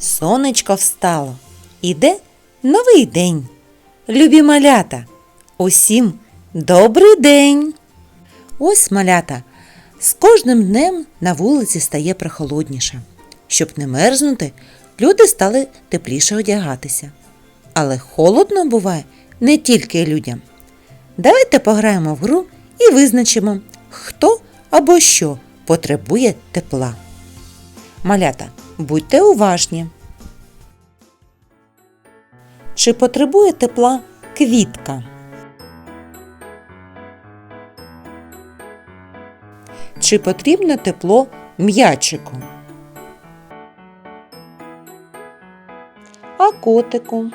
сонечко встало. Іде новий день. Любі малята, усім добрий день! Ось малята. З кожним днем на вулиці стає прохолодніше. Щоб не мерзнути, люди стали тепліше одягатися. Але холодно буває не тільки людям. Давайте пограємо в гру і визначимо, хто або що потребує тепла. Малята, будьте уважні. Чи потребує тепла квітка? Чи потрібно тепло м'ячику? А котику?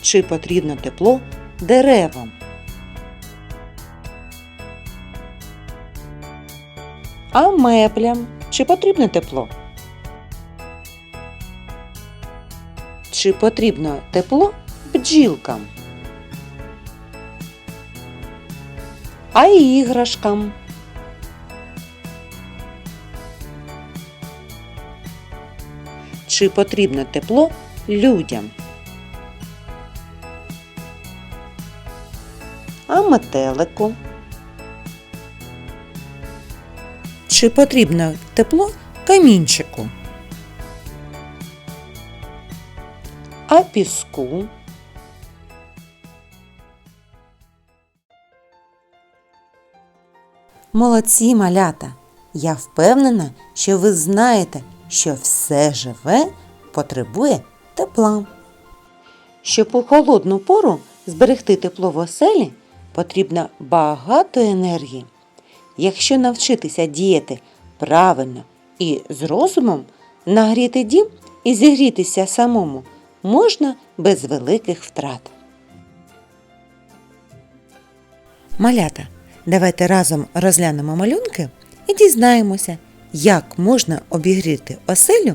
Чи потрібно тепло деревам? А меблям чи потрібно тепло? Чи потрібно тепло бджілкам? А іграшкам? Чи потрібно тепло людям? А метелику? Чи потрібно тепло камінчику? А піску? Молодці малята! Я впевнена, що ви знаєте, що все живе потребує тепла. Щоб у холодну пору зберегти тепло в оселі, потрібно багато енергії. Якщо навчитися діяти правильно і з розумом, нагріти дім і зігрітися самому можна без великих втрат. Малята, давайте разом розглянемо малюнки і дізнаємося, як можна обігріти оселю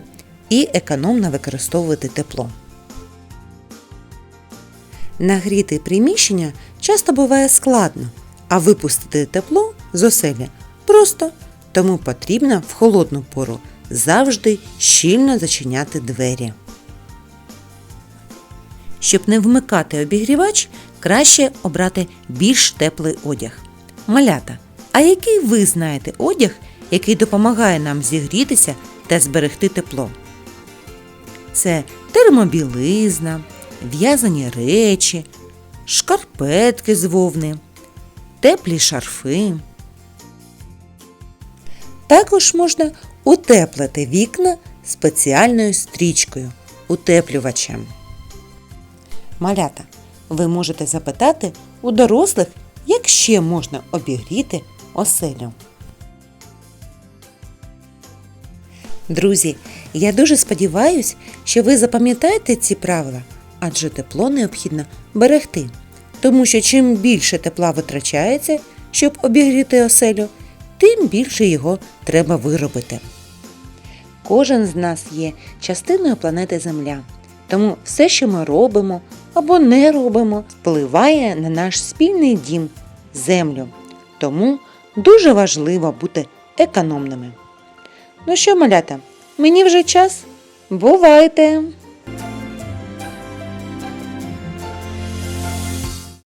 і економно використовувати тепло. Нагріти приміщення часто буває складно, а випустити тепло з оселі просто, тому потрібно в холодну пору завжди щільно зачиняти двері. Щоб не вмикати обігрівач, краще обрати більш теплий одяг. Малята, а який ви знаєте одяг, який допомагає нам зігрітися та зберегти тепло? Це термобілизна, в'язані речі, шкарпетки з вовни, теплі шарфи. Також можна утеплити вікна спеціальною стрічкою утеплювачем. Малята, ви можете запитати у дорослих, як ще можна обігріти оселю. Друзі, я дуже сподіваюся, що ви запам'ятаєте ці правила, адже тепло необхідно берегти. Тому що чим більше тепла витрачається, щоб обігріти оселю, тим більше його треба виробити. Кожен з нас є частиною планети Земля, тому все, що ми робимо або не робимо, впливає на наш спільний дім землю. Тому дуже важливо бути економними. Ну що, малята, мені вже час? Бувайте!